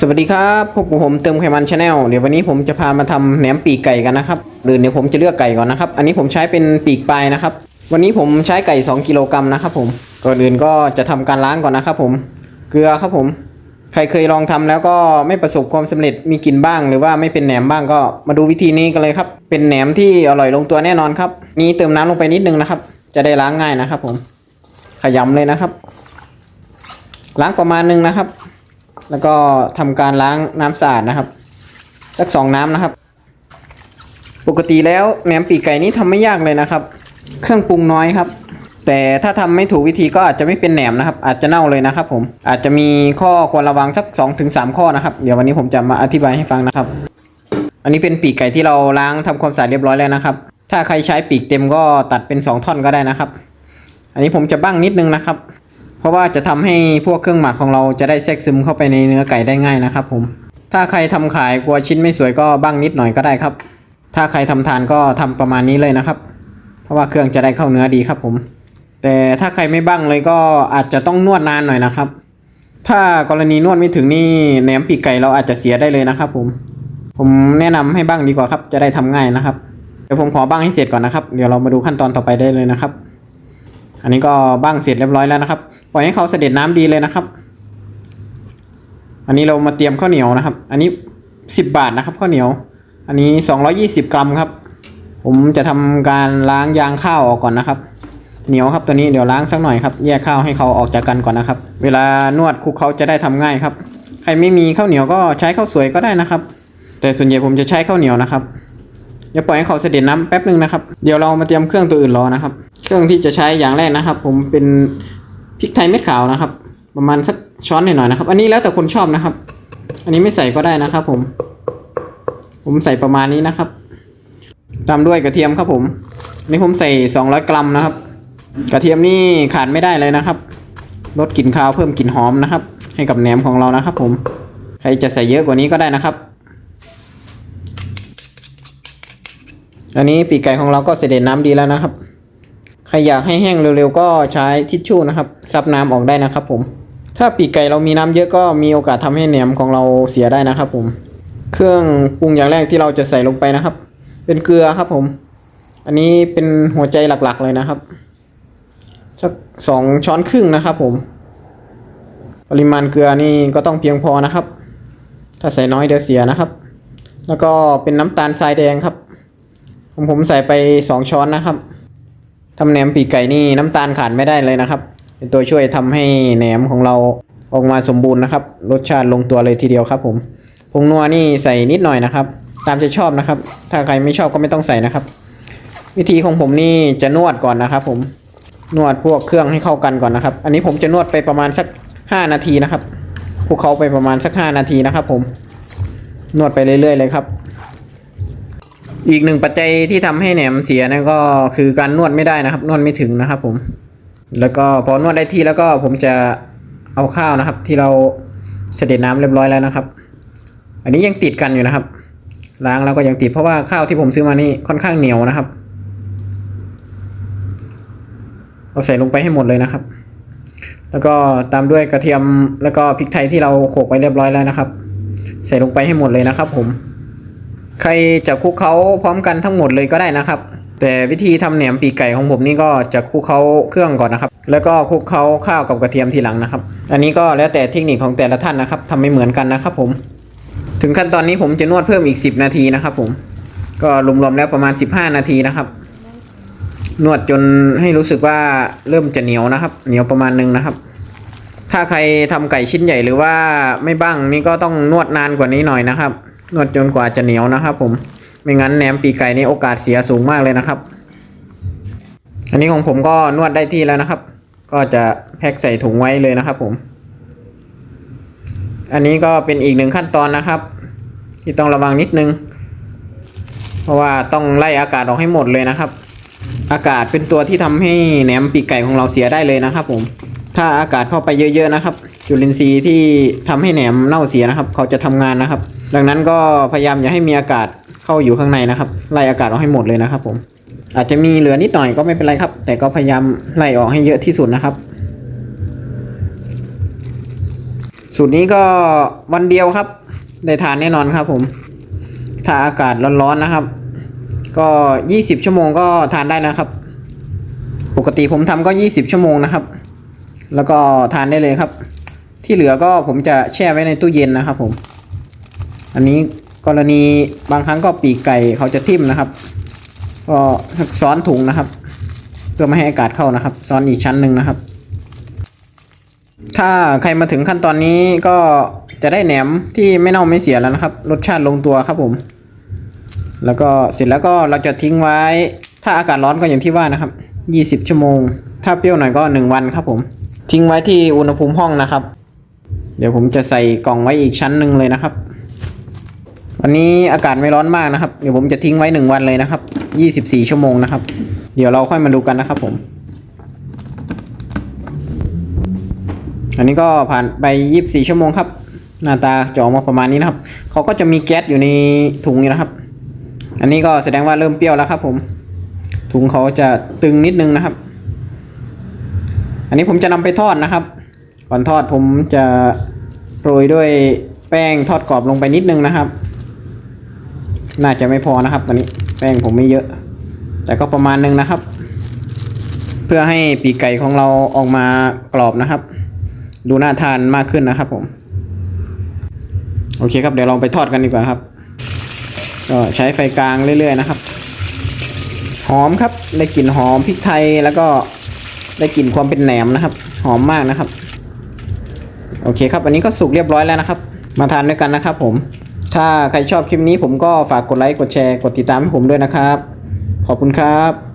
สวัสดีครับพบกับผมเติมไขมันชาแนลเดี๋ยววันนี้ผมจะพามาทำแหนมปีกไก่กันนะครับหรือเดี๋ยวผมจะเลือกไก่ก่อนนะครับ อันนี้ผมใช้เป็นปีกปลายนะครับ วันนี้ผมใช้ไก่ 2 กิโลกรัมนะครับผมก่อนอื่นก็จะทำการล้างก่อนนะครับ ผมเกลือครับผม ใครเคยลองทำแล้วก็ไม่ประสบความสำเร็จมีกลิ่นบ้าง หรือว่าไม่เป็นแหนมบ้างก็มาดูวิธีนี้กันเลยครับ เป็นแหนมที่อร่อยลงตัวแน่นอนครับ นี่เติมน้ำลงไปนิดนึงนะครับ จะได้ล้างง่ายนะครับ ผมขยำเลยนะครับ ล้างประมาณนึงนะครับ แล้วก็ทำการล้างน้ำสะอาดนะครับ สักสองน้ำนะครับ ปกติแล้วแหนมปีกไก่นี้ทำไม่ยากเลยนะครับ เครื่องปรุงน้อยครับ แต่ถ้าทำไม่ถูกวิธีก็อาจจะไม่เป็นแหนมนะครับ อาจจะเน่าเลยนะครับ ผมอาจจะมีข้อควรระวังสัก2อถึงสข้อนะครับ เดี๋ยววันนี้ผมจะมาอธิบายให้ฟังนะครับ อันนี้เป็นปีกไก่ที่เราล้างทำความสะอาดเรียบร้อยแล้วนะครับ ถ้าใครใช้ปีกเต็มก็ตัดเป็น 2 ท่อนก็ได้นะครับ อันนี้ผมจะบ้างนิดนึงนะครับ เพราะว่าจะทำให้พวกเครื่องหมักของเราจะได้แทรกซึมเข้าไปในเนื้อไก่ได้ง่ายนะครับผมถ้าใครทำขายกลัวชิ้นไม่สวยก็บ้างนิดหน่อยก็ได้ครับ ถ้าใครทำทานก็ทำประมาณนี้เลยนะครับ เพราะว่าเครื่องจะได้เข้าเนื้อดีครับผม แต่ถ้าใครไม่บ้างเลยก็อาจจะต้องนวดนานหน่อยนะครับ ถ้ากรณีนวดไม่ถึงนี่แหนมปีกไก่เราอาจจะเสียได้เลยนะครับผม ผมแนะนำให้บ้างดีกว่าครับ จะได้ทำง่ายนะครับเดี๋ยวผมขอบ้างให้เสร็จก่อนนะครับ เดี๋ยวเรามาดูขั้นตอนต่อไปได้เลยนะครับ อันนี้ก็บ้างเสร็จเรียบร้อยแล้วนะครับ ปล่อยให้เขาเสด็จน้ำดีเลยนะครับ อันนี้เรามาเตรียมข้าวเหนียวนะครับ อันนี้ 10 บาทนะครับข้าวเหนียว อันนี้ 220 กรัมครับ ผมจะทำการล้างยางข้าวออกก่อนนะครับ เหนียวครับตัวนี้เดี๋ยวล้างสักหน่อยครับ แยกข้าวให้เขาออกจากกันก่อนนะครับ เวลานวดคลุกเขาจะได้ทำง่ายครับ ใครไม่มีข้าวเหนียวก็ใช้ข้าวสวยก็ได้นะครับ แต่ส่วนใหญ่ผมจะใช้ข้าวเหนียวนะครับ ดี๋ยวปล่อยให้เขาเสด็จน้ำแป๊บหนึ่งนะครับ เดี๋ยวเรามาเตรียมเครื่องตัวอื่นรอนะครับ เครื่องที่จะใช้อย่างแรกนะครับ ผมเป็นพริกไทยเม็ดขาวนะครับ ประมาณสักช้อนหน่อยๆนะครับ อันนี้แล้วแต่คนชอบนะครับ อันนี้ไม่ใส่ก็ได้นะครับ ผม ผมใส่ประมาณนี้นะครับ ตามด้วยกระเทียมครับผมนนี้ผมใส่ 200 กรัมนะครับ กระเทียมนี่ขาดไม่ได้เลยนะครับลดกลิ่นคาวเพิ่มกลิ่นหอมนะครับ ให้กับแหนมของเรานะครับ ผม ใครจะใส่เยอะกว่านี้ก็ได้นะครับ อันนี้ปีกไก่ของเราก็เสด็จน้ำดีแล้วนะครับ ใครอยากให้แห้งเร็วๆก็ใช้ทิชชู่นะครับซับน้ำออกได้นะครับ ผม ถ้าปีกไก่เรามีน้ำเยอะก็มีโอกาสทำให้แหนมของเราเสียได้นะครับ ผม เครื่องปรุงอย่างแรกที่เราจะใส่ลงไปนะครับ เป็นเกลือครับผม อันนี้เป็นหัวใจหลักๆเลยนะครับ สักสองช้อนครึ่งนะครับ ผม ปริมาณเกลือนี่ก็ต้องเพียงพอนะครับ ถ้าใส่น้อยเดี๋ยวเสียนะครับ แล้วก็เป็นน้ำตาลทรายแดงครับ ผมผมใส่ไป 2 ช้อนนะครับทำแหนมปีกไก่นี่น้ำตาลขาดไม่ได้เลยนะครับ เป็นตัวช่วยทำให้แหนมของเราออกมาสมบูรณ์นะครับ รสชาติลงตัวเลยทีเดียวครับ ผมผงนัวนี่ใส่นิดหน่อยนะครับ ตามใจชอบนะครับ ถ้าใครไม่ชอบก็ไม่ต้องใส่นะครับ วิธีของผมนี่จะนวดก่อนนะครับ ผมนวดพวกเครื่องให้เข้ากันก่อนนะครับ อันนี้ผมจะนวดไปประมาณสัก 5 นาทีนะครับพวกเขาไปประมาณสัก 5 นาทีนะครับ ผมนวดไปเรื่อย ๆ เลยครับ อีกหนึ่งปัจจัยที่ทำให้แหนมเสียนั่นก็คือการนวดไม่ได้นะครับ นวดไม่ถึงนะครับ ผม แล้วก็พอนวดได้ที่แล้วก็ผมจะเอาข้าวนะครับ ที่เราเสด็จน้ำเรียบร้อยแล้วนะครับ อันนี้ยังติดกันอยู่นะครับ ล้างแล้วก็ยังติดเพราะว่าข้าวที่ผมซื้อมานี่ค่อนข้างเหนียวนะครับ เอาใส่ลงไปให้หมดเลยนะครับ แล้วก็ตามด้วยกระเทียมแล้วก็พริกไทยที่เราโขลกไว้เรียบร้อยแล้วนะครับ ใส่ลงไปให้หมดเลยนะครับ ผม ใครจะคลุกเขาพร้อมกันทั้งหมดเลยก็ได้นะครับ แต่วิธีทำแหนมปีกไก่ของผมนี่ก็จะคลุกเขาเครื่องก่อนนะครับ แล้วก็คลุกเขาข้าวกับกระเทียมทีหลังนะครับ อันนี้ก็แล้วแต่เทคนิคของแต่ละท่านนะครับทำไม่เหมือนกันนะครับผม ถึงขั้นตอนนี้ผมจะนวดเพิ่มอีก 10 นาทีนะครับผม ก็รวมๆแล้วประมาณ 15 นาทีนะครับนวดจนให้รู้สึกว่าเริ่มจะเหนียวนะครับ เหนียวประมาณนึงนะครับ ถ้าใครทำไก่ชิ้นใหญ่หรือว่าไม่บ้างนี่ก็ต้องนวดนานกว่านี้หน่อยนะครับ นวดจนกว่าจะเหนียวนะครับ ผมไม่งั้นแหนมปีกไก่นี่โอกาสเสียสูงมากเลยนะครับ อันนี้ของผมก็นวดได้ที่แล้วนะครับ ก็จะแพ็คใส่ถุงไว้เลยนะครับ ผม อันนี้ก็เป็นอีกหนึ่งขั้นตอนนะครับ ที่ต้องระวังนิดนึง เพราะว่าต้องไล่อากาศออกให้หมดเลยนะครับ อากาศเป็นตัวที่ทำให้แหนมปีกไก่ของเราเสียได้เลยนะครับ ผม ถ้าอากาศเข้าไปเยอะ ๆนะครับ จุลินทรีย์ที่ทำให้แหนมเน่าเสียนะครับ เขาจะทำงานนะครับ ดังนั้นก็พยายามอย่าให้มีอากาศเข้าอยู่ข้างในนะครับ ไล่อากาศออกให้หมดเลยนะครับ ผม อาจจะมีเหลือนิดหน่อยก็ไม่เป็นไรครับ แต่ก็พยายามไล่ออกให้เยอะที่สุดนะครับ สูตรนี้ก็วันเดียวครับ ได้ทานแน่นอนครับ ผม ถ้าอากาศร้อนๆนะครับ ก็ 20 ชั่วโมงก็ทานได้นะครับ ปกติผมทำก็ 20 ชั่วโมงนะครับ แล้วก็ทานได้เลยครับ ที่เหลือก็ผมจะแช่ไว้ในตู้เย็นนะครับผม อันนี้กรณีบางครั้งก็ปีกไก่เขาจะทิ่มนะครับ ก็ซ้อนถุงนะครับ เพื่อไม่ให้อากาศเข้านะครับ ซ้อนอีกชั้นหนึ่งนะครับ ถ้าใครมาถึงขั้นตอนนี้ก็จะได้แหนมที่ไม่เน่าไม่เสียแล้วนะครับ รสชาติลงตัวครับผม แล้วก็เสร็จแล้วก็เราจะทิ้งไว้ ถ้าอากาศร้อนก็อย่างที่ว่านะครับ 20 ชั่วโมง ถ้าเปรี้ยวหน่อยก็ 1 วันครับผม ทิ้งไว้ที่อุณหภูมิห้องนะครับ เดี๋ยวผมจะใส่กล่องไว้อีกชั้นหนึ่งเลยนะครับ วันนี้อากาศไม่ร้อนมากนะครับ เดี๋ยวผมจะทิ้งไว้1วันเลยนะครับ24ชั่วโมงนะครับ เดี๋ยวเราค่อยมาดูกันนะครับผม อันนี้ก็ผ่านไป24ชั่วโมงครับ หน้าตาจะออกมาประมาณนี้นะครับ เขาก็จะมีแก๊สอยู่ในถุงนี้นะครับ อันนี้ก็แสดงว่าเริ่มเปรี้ยวแล้วครับ ผม ถุงเขาจะตึงนิดนึงนะครับ อันนี้ผมจะนำไปทอดนะครับ ก่อนทอดผมจะโรยด้วยแป้งทอดกรอบลงไปนิดนึงนะครับ น่าจะไม่พอนะครับตอนนี้แป้งผมไม่เยอะ แต่ก็ประมาณนึงนะครับ เพื่อให้ปีกไก่ของเราออกมากรอบนะครับ ดูน่าทานมากขึ้นนะครับผม โอเคครับเดี๋ยวเราไปทอดกันดีกว่าครับ ก็ใช้ไฟกลางเรื่อย ๆ นะครับ หอมครับได้กลิ่นหอมพริกไทยแล้วก็ได้กลิ่นความเป็นแหนมนะครับ หอมมากนะครับ โอเคครับอันนี้ก็สุกเรียบร้อยแล้วนะครับ มาทานด้วยกันนะครับผม ถ้าใครชอบคลิปนี้ผมก็ฝากกดไลค์กดแชร์กดติดตามให้ผมด้วยนะครับ ขอบคุณครับ